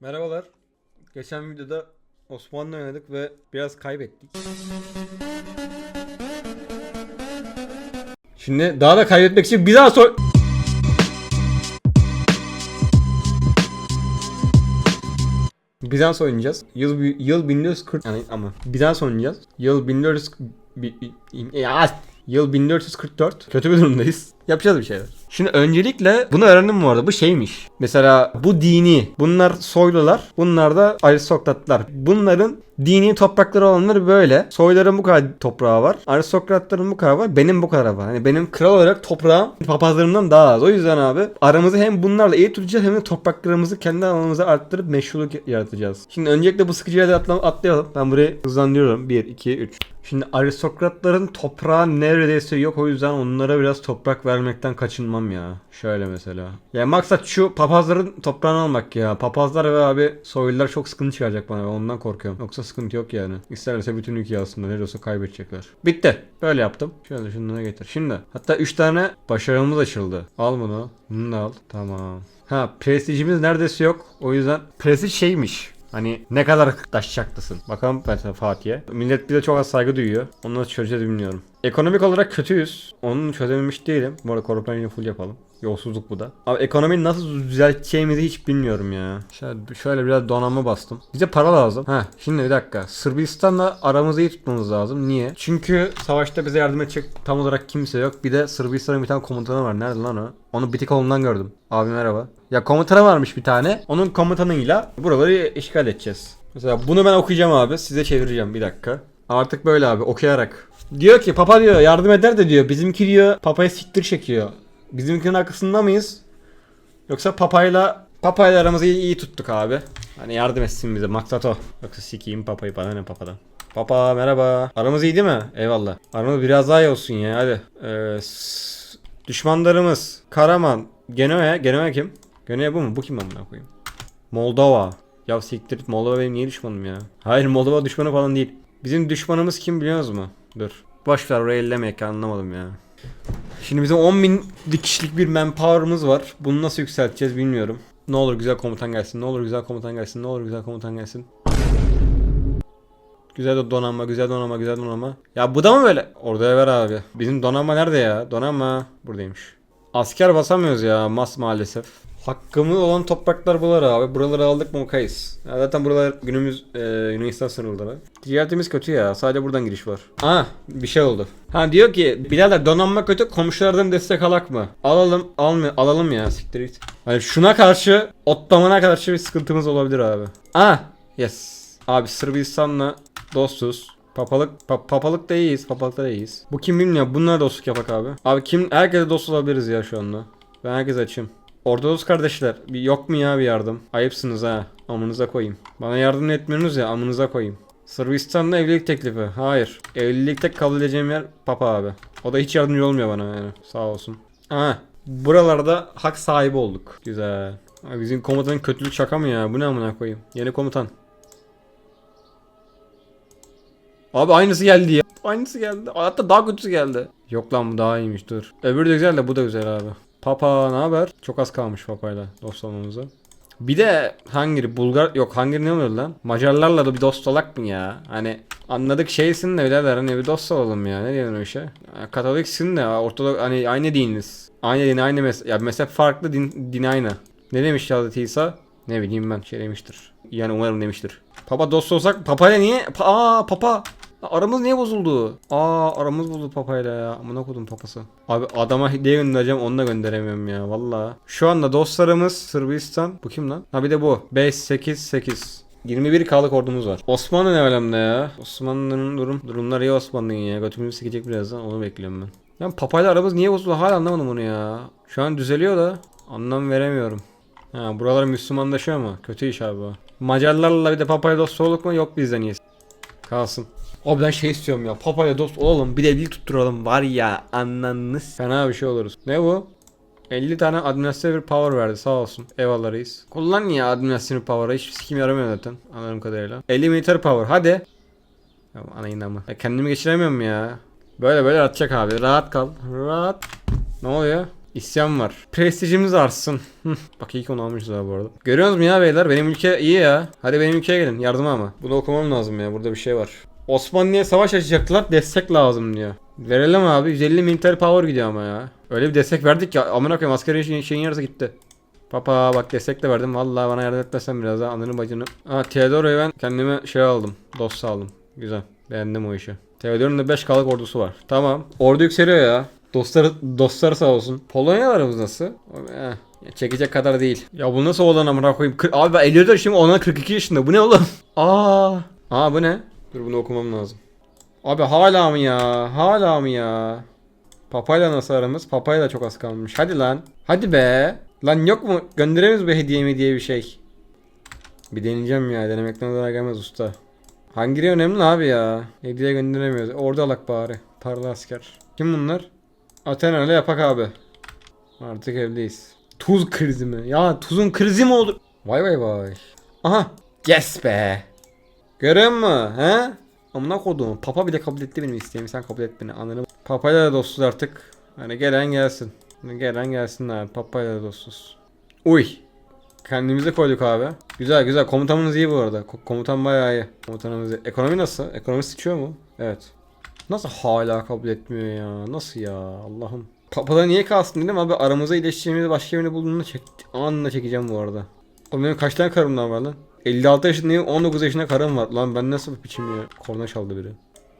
Merhabalar. Geçen videoda Osmanlı oynadık ve biraz kaybettik. Şimdi daha da kaybetmek için bir daha sor... Bizans oynayacağız. Yıl yıl 1440 yani ama Bizans oynayacağız. Yıl 1400 bi- ya, yıl 1444. Kötü bir durumdayız. Yapacağız bir şeyler. Şimdi öncelikle bunu öğrendim bu arada. Bu şeymiş. Mesela bu dini. Bunlar soylular. Bunlar da aristokratlar. Bunların dini toprakları olanları böyle. Soyların bu kadar toprağı var. Aristokratların bu kadar var. Benim bu kadar var. Hani benim kral olarak toprağım papazlarımdan daha az. O yüzden abi aramızı hem bunlarla iyi tutacağız hem de topraklarımızı kendi alanımıza arttırıp meşruluk yaratacağız. Şimdi öncelikle bu sıkıcı yerde atla- atlayalım. Ben burayı hızlandırıyorum. 1, 2, 3. Şimdi aristokratların toprağı neredeyse yok. O yüzden onlara biraz toprak vermekten kaçınmam ya. Şöyle mesela. Ya maksat şu papazların toprağını almak ya. Papazlar ve abi soylular çok sıkıntı çıkaracak bana. Ben ondan korkuyorum. Yoksa sıkıntı yok yani. İsterse bütün ülkeyi aslında ne olsa kaybedecekler. Bitti. Böyle yaptım. Şöyle şunları getir. Şimdi hatta 3 tane başarımız açıldı. Al bunu. Bunu da al. Tamam. Ha prestijimiz neredeyse yok. O yüzden prestij şeymiş. Hani ne kadar taşacaklısın. Bakalım mesela Fatih'e. Millet bize çok az saygı duyuyor. Onu nasıl çözeceğiz bilmiyorum. Ekonomik olarak kötüyüz. Onu çözememiş değilim. Bu arada korupanyonu full yapalım. Yolsuzluk bu da. Abi ekonomiyi nasıl düzelteceğimizi hiç bilmiyorum ya. Şöyle, şöyle biraz donanma bastım. Bize para lazım. Ha şimdi bir dakika. Sırbistan'la aramızı iyi tutmamız lazım. Niye? Çünkü savaşta bize yardım edecek tam olarak kimse yok. Bir de Sırbistan'ın bir tane komutanı var. Nerede lan o? Onu bitik olundan gördüm. Abi merhaba. Ya komutanı varmış bir tane. Onun komutanıyla buraları işgal edeceğiz. Mesela bunu ben okuyacağım abi. Size çevireceğim bir dakika. Artık böyle abi okuyarak. Diyor ki papa diyor yardım eder de diyor. Bizimki diyor papaya siktir çekiyor. Bizimkinin arkasında mıyız? Yoksa papayla papayla aramızı iyi, iyi tuttuk abi. Hani yardım etsin bize maksat o. Yoksa sikeyim papayı bana ne papadan. Papa merhaba. Aramız iyi değil mi? Eyvallah. Aramız biraz daha iyi olsun ya hadi. Ee, düşmanlarımız Karaman, Genoa, Genoa kim? Genoa bu mu? Bu kim amına koyayım? Moldova. Ya siktir Moldova benim niye düşmanım ya? Hayır Moldova düşmanı falan değil. Bizim düşmanımız kim biliyorsunuz mu? Dur. Boş ver orayı ellemeyek anlamadım ya. Şimdi bizim 10 bin kişilik bir manpower'ımız var. Bunu nasıl yükselteceğiz bilmiyorum. Ne olur güzel komutan gelsin. Ne olur güzel komutan gelsin. Ne olur güzel komutan gelsin. Güzel de donanma, güzel donanma, güzel donanma. Ya bu da mı böyle? Orada ver abi. Bizim donanma nerede ya? Donanma buradaymış. Asker basamıyoruz ya mas maalesef. Hakkımız olan topraklar buralar abi. Buraları aldık mı okayız. Zaten buralar günümüz e, Yunanistan sınırları. Ticaretimiz kötü ya. Sadece buradan giriş var. Aa bir şey oldu. Ha diyor ki birader donanma kötü komşulardan destek alak mı? Alalım almıyor alalım ya siktir git. Hani şuna karşı Ottoman'a karşı bir sıkıntımız olabilir abi. Aa yes. Abi Sırbistan'la dostuz. Papalık pa- papalık da iyiyiz. Papalıkta da iyiyiz. Bu kim bilmiyorum. Bunlara dostluk yapak abi. Abi kim herkese dost olabiliriz ya şu anda. Ben herkes açım. Ortodoks kardeşler bir yok mu ya bir yardım? Ayıpsınız ha. Amınıza koyayım. Bana yardım etmiyorsunuz ya amınıza koyayım. Sırbistan'la evlilik teklifi. Hayır. Evlilikte kabul edeceğim yer Papa abi. O da hiç yardımcı olmuyor bana yani. Sağ olsun. Aha. Buralarda hak sahibi olduk. Güzel. Bizim komutanın kötülük şaka mı ya? Bu ne amına koyayım? Yeni komutan. Abi aynısı geldi ya. Aynısı geldi. Hatta daha kötüsü geldi. Yok lan bu daha iyiymiş dur. Öbürü de güzel de bu da güzel abi. Papa ne haber? Çok az kalmış papayla dost olmamıza. Bir de Hungary, Bulgar yok Hungary ne oluyor lan? Macarlarla da bir dost olak mı ya? Hani anladık şeysin de birader hani bir dost olalım ya. Ne diyorsun o işe? Katoliksin de Ortodok hani aynı diniz. Aynı din aynı mes ya mezhep farklı din, din aynı. Ne demiş Hazreti İsa? Ne bileyim ben şey demiştir. Yani umarım demiştir. Papa dost olsak papayla niye? Pa Aa papa. Aramız niye bozuldu? Aa aramız bozuldu papayla ya. Amına kodum papası. Abi adama hediye göndereceğim onu da gönderemiyorum ya valla. Şu anda dostlarımız Sırbistan. Bu kim lan? Ha bir de bu. 5 8 8. 21 K'lık ordumuz var. Osmanlı ne alemde ya? Osmanlı'nın durum durumlar iyi Osmanlı'nın ya. Götümüzü sikecek birazdan onu bekliyorum ben. Ya papayla aramız niye bozuldu? Hala anlamadım bunu ya. Şu an düzeliyor da anlam veremiyorum. Ha buralar Müslümanlaşıyor mu? Kötü iş abi bu. Macarlarla bir de papayla dost olduk mu? Yok bizden iyisi. Kalsın. Abi ben şey istiyorum ya. Papayla dost olalım. Bir de evlilik tutturalım. Var ya ananız. Fena bir şey oluruz. Ne bu? 50 tane administrative power verdi sağ olsun. Eyvallah reis. Kullan ya administrative power'ı. Hiç sikim yaramıyor zaten. Anladığım kadarıyla. 50 military power hadi. Ya anayın ama. Ya kendimi geçiremiyorum ya. Böyle böyle atacak abi. Rahat kal. Rahat. Ne oluyor? İsyan var. Prestijimiz artsın. Bak iyi konu almışız abi bu arada. Görüyorsunuz mu ya beyler? Benim ülke iyi ya. Hadi benim ülkeye gelin yardıma ama. Bunu okumam lazım ya. Burada bir şey var. Osmanlı'ya savaş açacaklar. Destek lazım diyor. Verelim abi. 150 military power gidiyor ama ya. Öyle bir destek verdik ya. Amına koyayım askeri şeyin, şeyin yarısı gitti. Papa bak destek de verdim. Vallahi bana yardım etmezsen biraz daha ananı bacını. Aa Theodoro'yu ben kendime şey aldım. Dost aldım. Güzel. Beğendim o işi. Theodor'un da 5 kalık ordusu var. Tamam. Ordu yükseliyor ya. Dostlar, dostlar sağ olsun. Polonyalarımız nasıl? Eh, çekecek kadar değil. Ya bu nasıl olan amına koyayım? Kır- Abi ben 54 yaşım ona 42 yaşında. Bu ne oğlum? Aa. Aa bu ne? Dur bunu okumam lazım. Abi hala mı ya? Hala mı ya? Papayla nasıl aramız? Papayla çok az kalmış. Hadi lan. Hadi be. Lan yok mu? Gönderemiyoruz be hediye mi diye bir şey. Bir deneyeceğim ya. Denemekten zarar gelmez usta. Hangiri önemli abi ya. Hediye gönderemiyoruz. Orada alak bari. Parlı asker. Kim bunlar? Athena ile yapak abi. Artık evdeyiz. Tuz krizi mi? Ya tuzun krizi mi olur? Vay vay vay. Aha. Yes be. Görüyor musun? He? Amına kodum. Papa bile kabul etti benim isteğimi. Sen kabul et beni. Ananı. Papayla da dostuz artık. Hani gelen gelsin. Hani gelen gelsin abi. Papayla da dostuz. Uy. Kendimize koyduk abi. Güzel güzel. Komutanımız iyi bu arada. Ko- komutan bayağı iyi. Komutanımız iyi. Ekonomi nasıl? Ekonomi sıçıyor mu? Evet. Nasıl hala kabul etmiyor ya? Nasıl ya? Allah'ım. Papa'da niye kalsın dedim abi aramıza iyileşeceğimizi başka birini bulduğunda çek anında çekeceğim bu arada. Oğlum benim kaç tane karımdan var lan? 56 yaşındayım 19 yaşında karım var. Lan ben nasıl bir biçim ya? Korna çaldı biri.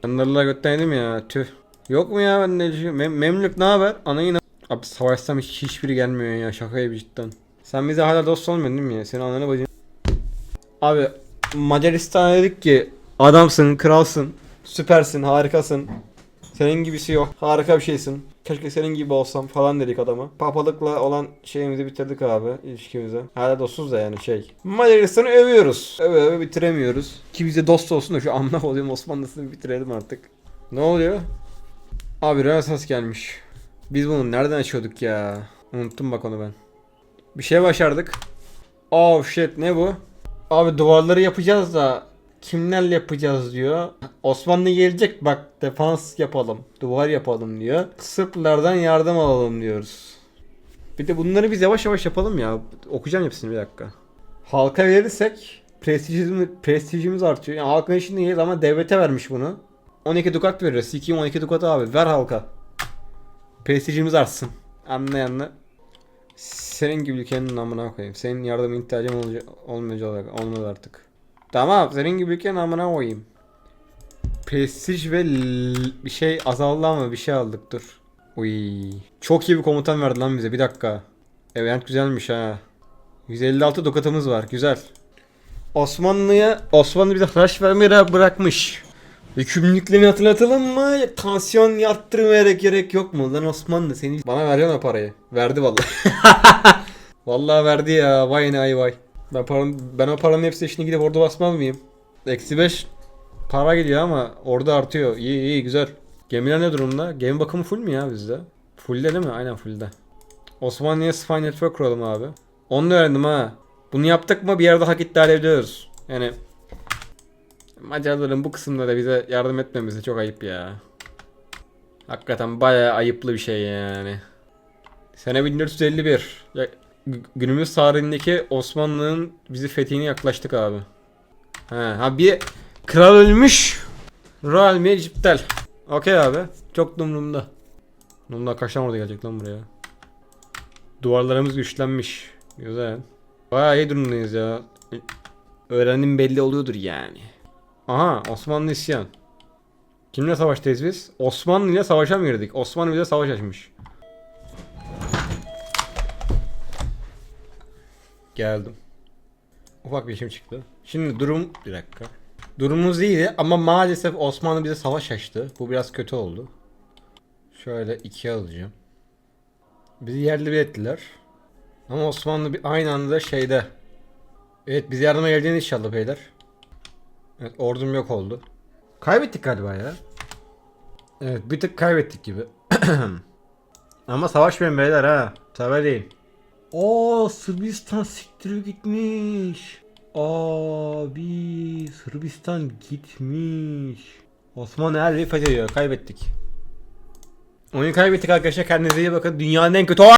Yanlarla götten yedim ya tüh. Yok mu ya ben ne Mem Memlük ne haber? Anayı ne? Abi savaşsam hiç hiçbiri gelmiyor ya şaka gibi cidden. Sen bize hala dost olmuyorsun değil mi ya? Senin ananı bacını... Abi Macaristan dedik ki adamsın, kralsın, süpersin, harikasın. Senin gibisi yok. Harika bir şeysin. Keşke senin gibi olsam falan dedik adama. Papalıkla olan şeyimizi bitirdik abi ilişkimizi. Hala dostuz da yani şey. Macaristan'ı övüyoruz. Öve öve bitiremiyoruz. Ki bize dost olsun da şu amına olayım Osmanlısını bitirelim artık. Ne oluyor? Abi Rönesans gelmiş. Biz bunu nereden açıyorduk ya? Unuttum bak onu ben. Bir şey başardık. Oh shit ne bu? Abi duvarları yapacağız da kimlerle yapacağız diyor. Osmanlı gelecek bak defans yapalım. Duvar yapalım diyor. Sırplardan yardım alalım diyoruz. Bir de bunları biz yavaş yavaş yapalım ya. Okuyacağım hepsini bir dakika. Halka verirsek prestijimiz, prestijimiz artıyor. Yani halkın işinde iyiyiz ama devlete vermiş bunu. 12 dukat veririz. Sikiyim 12 dukat abi. Ver halka. Prestijimiz artsın. Anlayanla senin gibi ülkenin amına koyayım. Senin yardıma ihtiyacın olacak, olmayacak olmadı artık. Tamam senin gibi ülkenin amına koyayım. Prestij ve bir şey azaldı ama bir şey aldık dur. Uy. Çok iyi bir komutan verdi lan bize bir dakika. Evet güzelmiş ha. 156 dokatımız var güzel. Osmanlı'ya Osmanlı bize haraç vermeyi bırakmış. Hükümlülüklerini hatırlatalım mı? Tansiyon arttırmaya gerek yok mu? Lan Osmanlı seni bana veriyorsun o parayı. Verdi vallahi. vallahi verdi ya. Vay ne ay vay. Ben param, ben o paranın hepsi işine gidip orada basmaz mıyım? Eksi 5 para gidiyor ama orada artıyor. İyi iyi güzel. Gemiler ne durumda? Gemi bakımı full mü ya bizde? Fullde değil mi? Aynen fullde. Osmanlı'ya Spy Network kuralım abi. Onu da öğrendim ha. Bunu yaptık mı bir yerde hak iddia ediyoruz. Yani Macarların bu kısımda da bize yardım etmemesi çok ayıp ya. Hakikaten bayağı ayıplı bir şey yani. Sene 1451. Ya, günümüz tarihindeki Osmanlı'nın bizi fethine yaklaştık abi. Ha, ha bir kral ölmüş. Royal Mail iptal. Okey abi. Çok da umurumda. Bunlar kaçtan orada gelecek lan buraya. Duvarlarımız güçlenmiş. Güzel. Bayağı iyi durumdayız ya. Öğrendim belli oluyordur yani. Aha Osmanlı isyan. Kimle savaştayız biz? Osmanlı ile savaşa mı girdik? Osmanlı bize savaş açmış. Geldim. Ufak bir işim çıktı. Şimdi durum bir dakika. Durumumuz iyiydi ama maalesef Osmanlı bize savaş açtı. Bu biraz kötü oldu. Şöyle ikiye alacağım. Bizi yerli bir ettiler. Ama Osmanlı bir aynı anda şeyde. Evet biz yardıma geleceğiniz inşallah beyler. Evet ordum yok oldu. Kaybettik galiba ya. Evet bir tık kaybettik gibi. Ama savaşmayın beyler ha. Tabi değil. Oo Sırbistan siktir gitmiş. Abi Sırbistan gitmiş. Osmanlı her yeri fethediyor. Kaybettik. Oyunu kaybettik arkadaşlar. Kendinize iyi bakın. Dünyanın en kötü